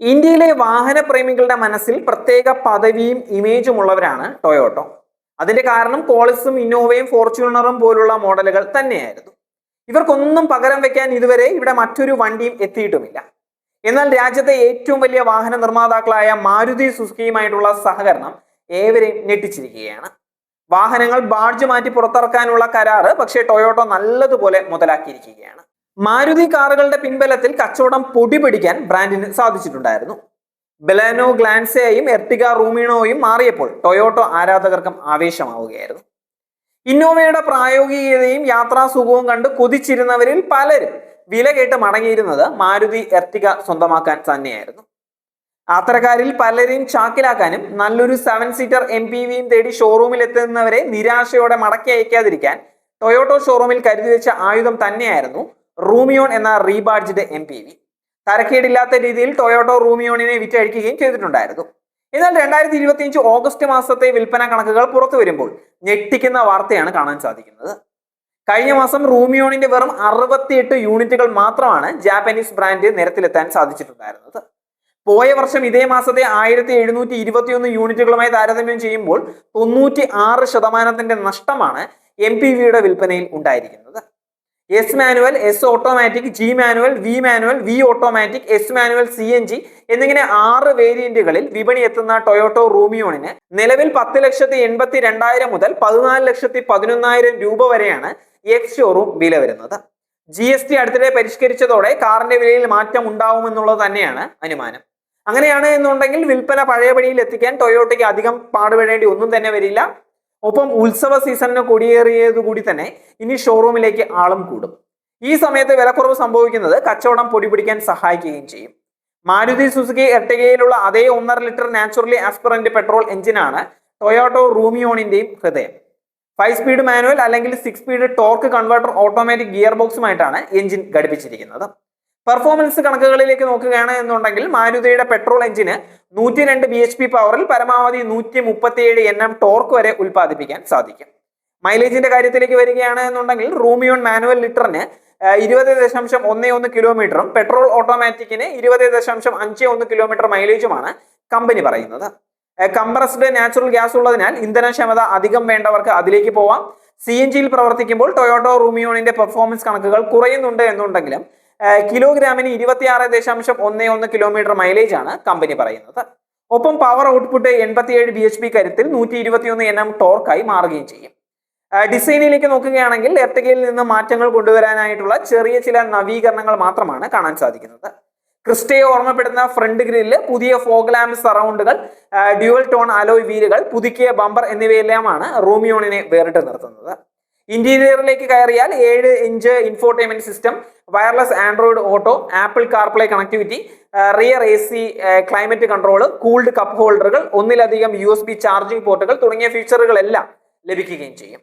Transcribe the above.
ഇന്ത്യയിലെ വാഹന പ്രേമികളുടെ മനസ്സിൽ പ്രത്യേക പദവിയും ഇമേജും ഉള്ളവരാണ് ടൊയോട്ടോ. അതിന്റെ കാരണം കോളിസും ഇന്നോവയും ഫോർച്യൂണറും പോലുള്ള മോഡലുകൾ തന്നെയായിരുന്നു. ഇവർക്കൊന്നും പകരം വെക്കാൻ ഇതുവരെ ഇവിടെ മറ്റൊരു വണ്ടിയും എത്തിയിട്ടുമില്ല. എന്നാൽ രാജ്യത്തെ ഏറ്റവും വലിയ വാഹന നിർമ്മാതാക്കളായ മാരുതി സുസുക്കിയുമായിട്ടുള്ള സഹകരണം ഏവരെയും ഞെട്ടിച്ചിരിക്കുകയാണ്. വാഹനങ്ങൾ ബാഡ്ജ് മാറ്റി പുറത്തിറക്കാനുള്ള കരാറ് പക്ഷേ ടൊയോട്ടോ നല്ലതുപോലെ മുതലാക്കിയിരിക്കുകയാണ്. മാരുതി കാറുകളുടെ പിൻബലത്തിൽ കച്ചവടം പൊടി പിടിക്കാൻ ബ്രാൻഡിന് സാധിച്ചിട്ടുണ്ടായിരുന്നു. ബെലാനോ ഗ്ലാൻസയും എർട്ടിക റൂമിനോയും മാറിയപ്പോൾ ടൊയോട്ടോ ആരാധകർക്കും ആവേശമാവുകയായിരുന്നു. ഇന്നോവയുടെ പ്രായോഗികതയും യാത്രാ സുഖവും കണ്ട് കൊതിച്ചിരുന്നവരിൽ പലരും വില കേട്ട് മടങ്ങിയിരുന്നത് മാരുതി എർട്ടിക സ്വന്തമാക്കാൻ തന്നെയായിരുന്നു. അത്തരക്കാരിൽ പലരെയും ചാക്കിലാക്കാനും നല്ലൊരു സെവൻ സീറ്റർ എം പി വിയും തേടി ഷോറൂമിൽ എത്തുന്നവരെ നിരാശയോടെ മടക്കി അയക്കാതിരിക്കാൻ ടൊയോട്ടോ ഷോറൂമിൽ കരുതി വെച്ച ആയുധം തന്നെയായിരുന്നു റൂമിയോൺ എന്ന റീബാഡ്ജിന്റെ എം പി വി തരക്കേടില്ലാത്ത രീതിയിൽ ടൊയോട്ടോ റൂമിയോണിനെ വിറ്റഴിക്കുകയും ചെയ്തിട്ടുണ്ടായിരുന്നു. എന്നാൽ രണ്ടായിരത്തി ഇരുപത്തിയഞ്ച് ഓഗസ്റ്റ് മാസത്തെ വിൽപ്പന കണക്കുകൾ പുറത്തു വരുമ്പോൾ ഞെട്ടിക്കുന്ന വാർത്തയാണ് കാണാൻ സാധിക്കുന്നത്. കഴിഞ്ഞ മാസം റൂമിയോണിന്റെ വെറും അറുപത്തിയെട്ട് യൂണിറ്റുകൾ മാത്രമാണ് ജാപ്പനീസ് ബ്രാൻഡ് നിരത്തിലെത്താൻ സാധിച്ചിട്ടുണ്ടായിരുന്നത്. പോയ വർഷം ഇതേ മാസത്തെ ആയിരത്തി എഴുന്നൂറ്റി ഇരുപത്തിയൊന്ന് യൂണിറ്റുകളുമായി താരതമ്യം ചെയ്യുമ്പോൾ തൊണ്ണൂറ്റി ആറ് ശതമാനത്തിന്റെ നഷ്ടമാണ് എം പി വിയുടെ വിൽപ്പനയിൽ ഉണ്ടായിരിക്കുന്നത്. S manual S automatic G manual V manual V automatic S manual C N G എന്നിങ്ങനെ ആറ് വേരിയന്റുകളിൽ വിപണി എത്തുന്ന ടൊയോട്ടോ റൂമിയോണിന് നിലവിൽ പത്ത് ലക്ഷത്തി എൺപത്തി രണ്ടായിരം മുതൽ പതിനാല് ലക്ഷത്തി പതിനൊന്നായിരം രൂപ വരെയാണ് എക്സ് ഷോറൂം വില വരുന്നത്. ജി എസ് ടി അടുത്തിടെ പരിഷ്കരിച്ചതോടെ കാറിന്റെ വിലയിൽ മാറ്റം ഉണ്ടാവുമെന്നുള്ളത് തന്നെയാണ് അനുമാനം. അങ്ങനെയാണ് എന്നുണ്ടെങ്കിൽ വിൽപ്പന പഴയപടിയിൽ എത്തിക്കാൻ ടൊയോട്ടയ്ക്ക് അധികം പാടുപെടേണ്ടി ഒന്നും തന്നെ വരില്ല. ഒപ്പം ഉത്സവ സീസണിന് കൊടിയേറിയതുകൂടി തന്നെ ഇനി ഷോറൂമിലേക്ക് ആളും കൂടും. ഈ സമയത്ത് വിലക്കുറവ് സംഭവിക്കുന്നത് കച്ചവടം പൊടിപിടിക്കാൻ സഹായിക്കുകയും ചെയ്യും. മാരുതി സുസുക്കി എർട്ടികയിലുള്ള അതേ ഒന്നര ലിറ്റർ നാച്ചുറലി ആസ്പിറന്റ് പെട്രോൾ എഞ്ചിനാണ് ടൊയോട്ടോ റൂമിയോണിന്റെയും ഹൃദയം. ഫൈവ് സ്പീഡ് മാനുവൽ അല്ലെങ്കിൽ six speed torque converter automatic gear ബോക്സുമായിട്ടാണ് engine ഘടിപ്പിച്ചിരിക്കുന്നത്. പെർഫോമൻസ് കണക്കുകളിലേക്ക് നോക്കുകയാണ് എന്നുണ്ടെങ്കിൽ മാരുതിയുടെ പെട്രോൾ എഞ്ചിന് നൂറ്റി രണ്ട് ബി എച്ച് പി പവറിൽ പരമാവധി നൂറ്റി മുപ്പത്തിയേഴ് എൻ എം ടോർക്ക് വരെ ഉൽപ്പാദിപ്പിക്കാൻ സാധിക്കും. മൈലേജിന്റെ കാര്യത്തിലേക്ക് വരികയാണ് എന്നുണ്ടെങ്കിൽ റൂമിയോൺ മാനുവൽ ലിറ്ററിന് ഇരുപത് ദശാംശം ഒന്ന് ഒന്ന് കിലോമീറ്ററും പെട്രോൾ ഓട്ടോമാറ്റിക്കിന് ഇരുപത് ദശാംശം അഞ്ച് ഒന്ന് കിലോമീറ്റർ മൈലേജുമാണ് കമ്പനി പറയുന്നത്. കംപ്രസ്ഡ് നാച്ചുറൽ ഗ്യാസ് ഉള്ളതിനാൽ ഇന്ധനക്ഷമത അധികം വേണ്ടവർക്ക് അതിലേക്ക് പോവാം. സി എൻ ജിയിൽ പ്രവർത്തിക്കുമ്പോൾ ടൊയോട്ടോ റൂമിയോണിന്റെ പെർഫോമൻസ് കണക്കുകൾ കുറയുന്നുണ്ട് എന്നുണ്ടെങ്കിലും കിലോഗ്രാമിന് ഇരുപത്തിയാറ് ദശാംശം ഒന്ന് ഒന്ന് കിലോമീറ്റർ മൈലേജ് ആണ് കമ്പനി പറയുന്നത്. ഒപ്പം പവർ ഔട്ട്പുട്ട് എൺപത്തിയേഴ് ബി എച്ച് പി കരുത്തിൽ നൂറ്റി ഇരുപത്തിയൊന്ന് എൻ എം ടോർക്കായി മാറുകയും ചെയ്യും. ഡിസൈനിലേക്ക് നോക്കുകയാണെങ്കിൽ എർട്ടികയിൽ നിന്ന് മാറ്റങ്ങൾ കൊണ്ടുവരാനായിട്ടുള്ള ചെറിയ ചില നവീകരണങ്ങൾ മാത്രമാണ് കാണാൻ സാധിക്കുന്നത്. ക്രിസ്റ്റയെ ഓർമ്മപ്പെടുന്ന ഫ്രണ്ട് ഗ്രില്ല് പുതിയ ഫോഗ് സറൗണ്ടുകൾ ഡ്യുവൽ ടോൺ അലോയ് വീലുകൾ പുതുക്കിയ ബമ്പർ എന്നിവയെല്ലാമാണ് റൂമിയോണിനെ വേറിട്ട് നിർത്തുന്നത്. ഇന്റീരിയറിലേക്ക് കയറിയാൽ ഏഴ് inch infotainment system wireless Android Auto Apple CarPlay connectivity rear A C climate control cooled cup ഹോൾഡറുകൾ ഒന്നിലധികം യു ചാർജിംഗ് പോർട്ടുകൾ തുടങ്ങിയ ഫീച്ചറുകളെല്ലാം ലഭിക്കുകയും ചെയ്യും.